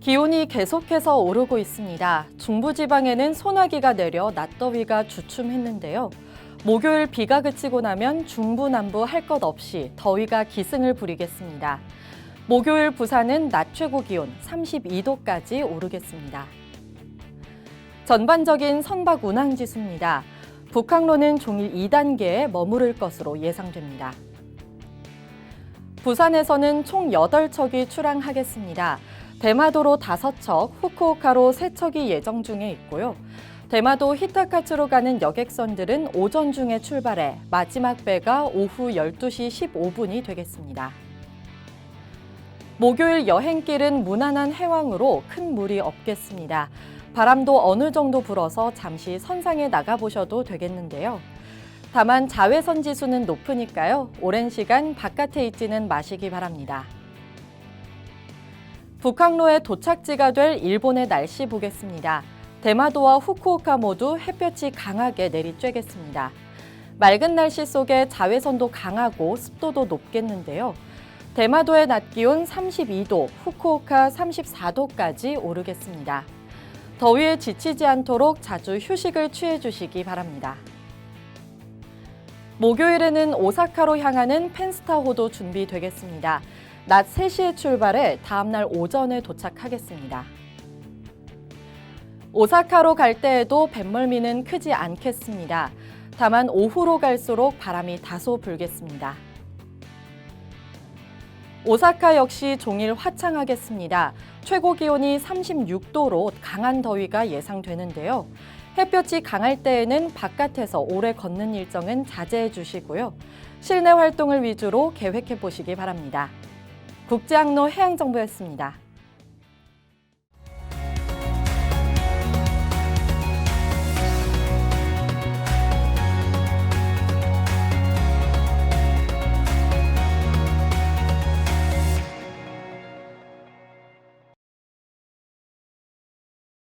기온이 계속해서 오르고 있습니다. 중부지방에는 소나기가 내려 낮더위가 주춤했는데요. 목요일 비가 그치고 나면 중부 남부 할 것 없이 더위가 기승을 부리겠습니다. 목요일 부산은 낮 최고 기온 32도까지 오르겠습니다. 전반적인 선박 운항 지수입니다. 북항로는 종일 2단계에 머무를 것으로 예상됩니다. 부산에서는 총 8척이 출항하겠습니다. 대마도로 5척, 후쿠오카로 3척이 예정 중에 있고요. 대마도 히타카츠로 가는 여객선들은 오전 중에 출발해 마지막 배가 오후 12시 15분이 되겠습니다. 목요일 여행길은 무난한 해왕으로 큰 무리 없겠습니다. 바람도 어느 정도 불어서 잠시 선상에 나가보셔도 되겠는데요. 다만 자외선 지수는 높으니까요. 오랜 시간 바깥에 있지는 마시기 바랍니다. 북항로의 도착지가 될 일본의 날씨 보겠습니다. 대마도와 후쿠오카 모두 햇볕이 강하게 내리쬐겠습니다. 맑은 날씨 속에 자외선도 강하고 습도도 높겠는데요. 대마도의 낮 기온 32도, 후쿠오카 34도까지 오르겠습니다. 더위에 지치지 않도록 자주 휴식을 취해 주시기 바랍니다. 목요일에는 오사카로 향하는 펜스타호도 준비되겠습니다. 낮 3시에 출발해 다음날 오전에 도착하겠습니다. 오사카로 갈 때에도 뱃멀미는 크지 않겠습니다. 다만 오후로 갈수록 바람이 다소 불겠습니다. 오사카 역시 종일 화창하겠습니다. 최고 기온이 36도로 강한 더위가 예상되는데요. 햇볕이 강할 때에는 바깥에서 오래 걷는 일정은 자제해 주시고요. 실내 활동을 위주로 계획해 보시기 바랍니다. 국제항로 해양정보였습니다.